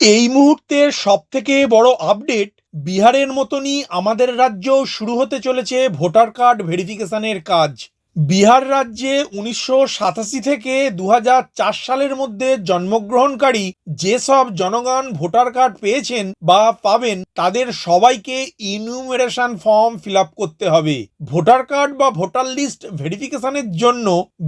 এই মুহূর্তের সবথেকে বড় আপডেট বিহারের মতনই আমাদের রাজ্যেও শুরু হতে চলেছে ভোটার কার্ড ভেরিফিকেশনের কাজ। বিহার রাজ্যে উনিশশো সাতাশি থেকে দু সালের মধ্যে জন্মগ্রহণকারী যেসব জনগণ ভোটার কার্ড পেয়েছেন বা পাবেন, তাদের সবাইকে ইনুমেরেশন ফর্ম ফিল করতে হবে। ভোটার কার্ড বা ভোটার লিস্ট ভেরিফিকেশনের জন্য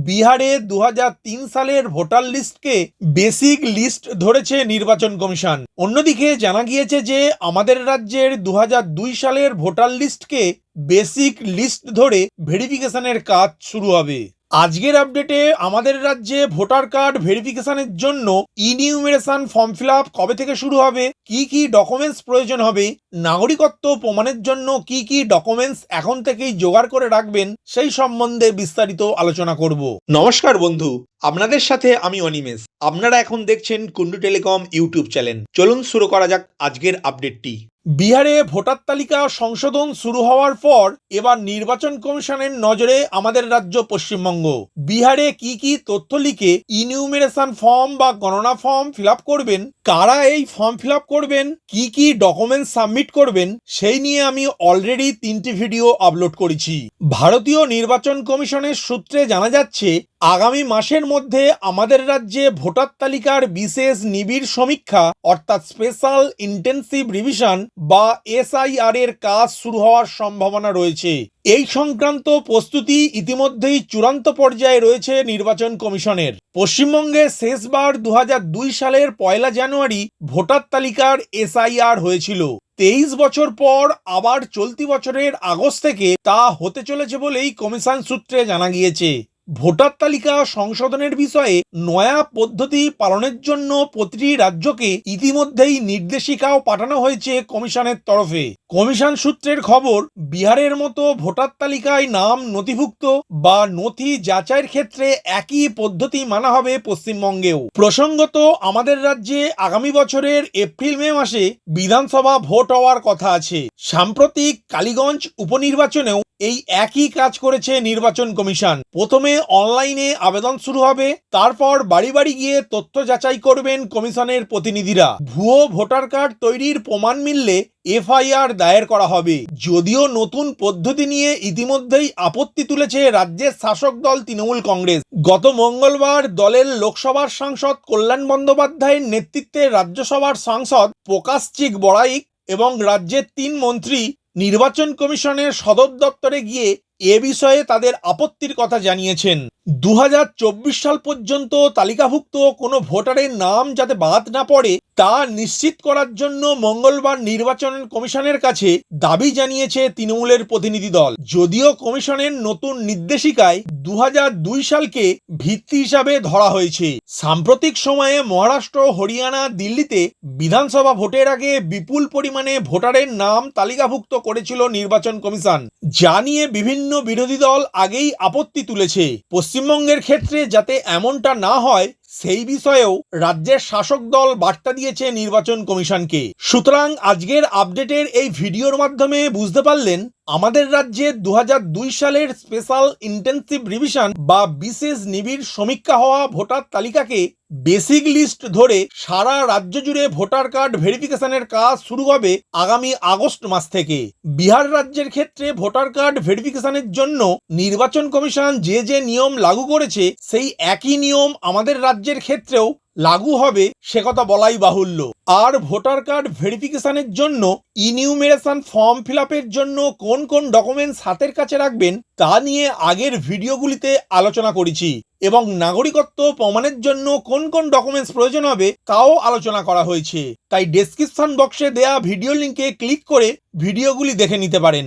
বিহারে দু হাজার তিন সালের ভোটার লিস্টকে বেসিক লিস্ট ধরেছে নির্বাচন কমিশন। অন্যদিকে জানা গিয়েছে যে, আমাদের রাজ্যের দু হাজার দুই সালের ভোটার লিস্টকে বেসিক লিস্ট ধরে ভেরিফিকেশনের কাজ শুরু হবে। আজকের আপডেটে আমাদের রাজ্যে ভোটার কার্ড ভেরিফিকেশনের জন্য ইনিউমেরেশন ফর্ম ফিল আপ কবে থেকে শুরু হবে, কি কি ডকুমেন্টস প্রয়োজন হবে, নাগরিকত্ব প্রমাণের জন্য কি কি ডকুমেন্টস এখন থেকেই জোগাড় করে রাখবেন, সেই সম্বন্ধে বিস্তারিত আলোচনা করব। নমস্কার বন্ধু আপনাদের সাথে আমি অনিমেষ। আপনারা এখন দেখছেন কুন্ডু টেলিকম ইউটিউব চ্যানেল। চলুন শুরু করা যাক আজকের আপডেটটি। বিহারে ভোটার তালিকা সংশোধন শুরু হওয়ার পর এবার নির্বাচন কমিশনের নজরে আমাদের রাজ্য পশ্চিমবঙ্গ। বিহারে কি কি তথ্য লিখে ইনিউমেরেশন ফর্ম বা গণনা ফর্ম ফিল করবেন, কারা এই ফর্ম ফিল করবেন, কি কি ডকুমেন্ট সাবমিট করবেন, সেই নিয়ে আমি অলরেডি তিনটি ভিডিও আপলোড করেছি। ভারতীয় নির্বাচন কমিশনের সূত্রে জানা যাচ্ছে আগামী মাসের মধ্যে আমাদের রাজ্যে ভোটার তালিকার বিশেষ নিবিড় সমীক্ষা, অর্থাৎ স্পেশাল ইন্টেন্সিভ রিভিশন বা এসআইআর এর কাজ শুরু হওয়ার সম্ভাবনা রয়েছে। এই সংক্রান্ত প্রস্তুতি ইতিমধ্যেই চূড়ান্ত পর্যায়ে রয়েছে নির্বাচন কমিশনের। পশ্চিমবঙ্গে শেষবার দু হাজার দুই সালের পয়লা জানুয়ারি ভোটার তালিকার এসআইআর হয়েছিল। তেইশ বছর পর আবার চলতি বছরের আগস্ট থেকে তা হতে চলেছে বলেই কমিশন সূত্রে জানা গিয়েছে। ভোটার তালিকা সংশোধনের বিষয়ে নয়া পদ্ধতি পালনের জন্য প্রতিটি রাজ্যকে ইতিমধ্যেই নির্দেশিকাও পাঠানো হয়েছে কমিশনের তরফে। কমিশন সূত্রের খবর, বিহারের মতো ভোটার তালিকায় নাম নথিভুক্ত বা নথি যাচাইয়ের ক্ষেত্রে একই পদ্ধতি মানা হবে পশ্চিমবঙ্গেও। প্রসঙ্গত, আমাদের রাজ্যে আগামী বছরের এপ্রিল মে মাসে বিধানসভা ভোট হওয়ার কথা আছে। সাম্প্রতিক কালীগঞ্জ উপনির্বাচনেও এই একই কাজ করেছে নির্বাচন কমিশন। প্রথমে অনলাইনে আবেদন শুরু হবে, তারপর বাড়ি বাড়ি গিয়ে তথ্য যাচাই করবেন কমিশনের প্রতিনিধিরা। ভুয়ো ভোটার কার্ড তৈরির প্রমাণ মিললে এফআইআর দায়ের করা হবে। যদিও নতুন পদ্ধতি নিয়ে ইতিমধ্যেই আপত্তি তুলেছে রাজ্যের শাসক দল তৃণমূল কংগ্রেস। গত মঙ্গলবার দলের লোকসভার সাংসদ কল্যাণ বন্দ্যোপাধ্যায়ের নেতৃত্বে রাজ্যসভার সাংসদ প্রকাশ চিক বড়াইক এবং রাজ্যের তিন মন্ত্রী নির্বাচন কমিশনের সদর দপ্তরে গিয়ে এ বিষয়ে তাদের আপত্তির কথা জানিয়েছেন। দু হাজার চব্বিশ সাল পর্যন্ত তালিকাভুক্ত কোনো ভোটারের নাম যাতে বাদ না পড়ে তা নিশ্চিত করার জন্য মঙ্গলবার নির্বাচন কমিশনের কাছে দাবি জানিয়েছে তৃণমূলের প্রতিনিধি দল। যদিও কমিশনের নতুন নির্দেশিকায় দু দুই সালকে ভিত্তি হিসাবে ধরা হয়েছে। সাম্প্রতিক সময়ে মহারাষ্ট্র, হরিয়ানা, দিল্লিতে বিধানসভা ভোটের আগে বিপুল পরিমাণে ভোটারের নাম তালিকাভুক্ত করেছিল নির্বাচন কমিশন। যা নিয়ে বিভিন্ন বিরোধী দল আগেই আপত্তি তুলেছে। পশ্চিমবঙ্গের ক্ষেত্রে যাতে এমনটা না হয় সেই বিষয়েও রাজ্যের শাসক দল বার্তা দিয়েছে নির্বাচন কমিশনকে। সুতরাং আজকের আপডেটের এই ভিডিওর মাধ্যমে বুঝতে পারলেন, আমাদের রাজ্যে দু হাজার দুই সালের স্পেশাল ইন্টেন্সিভ রিভিশন বা বিশেষ নিবিড় সমীক্ষা হওয়া ভোটার তালিকাকে বেসিক লিস্ট ধরে সারা রাজ্য জুড়ে ভোটার কার্ড ভেরিফিকেশনের কাজ শুরু হবে আগামী আগস্ট মাস থেকে। বিহার রাজ্যের ক্ষেত্রে ভোটার কার্ড ভেরিফিকেশনের জন্য নির্বাচন কমিশন যে যে নিয়ম লাগু করেছে, সেই একই নিয়ম আমাদের রাজ্যের ক্ষেত্রেও লাগু হবে, সে কথা বলাই বাহুল্য। আর ভোটার কার্ড ভেরিফিকেশনের জন্য ইনিউমেরেশন ফর্ম ফিল জন্য কোন কোন ডকুমেন্টস হাতের কাছে রাখবেন, তা নিয়ে আগের ভিডিওগুলিতে আলোচনা করেছি এবং নাগরিকত্ব প্রমাণের জন্য কোন কোন ডকুমেন্টস প্রয়োজন হবে, তাও আলোচনা করা হয়েছে। তাই ডেসক্রিপশন বক্সে দেয়া ভিডিও লিঙ্কে ক্লিক করে ভিডিওগুলি দেখে নিতে পারেন।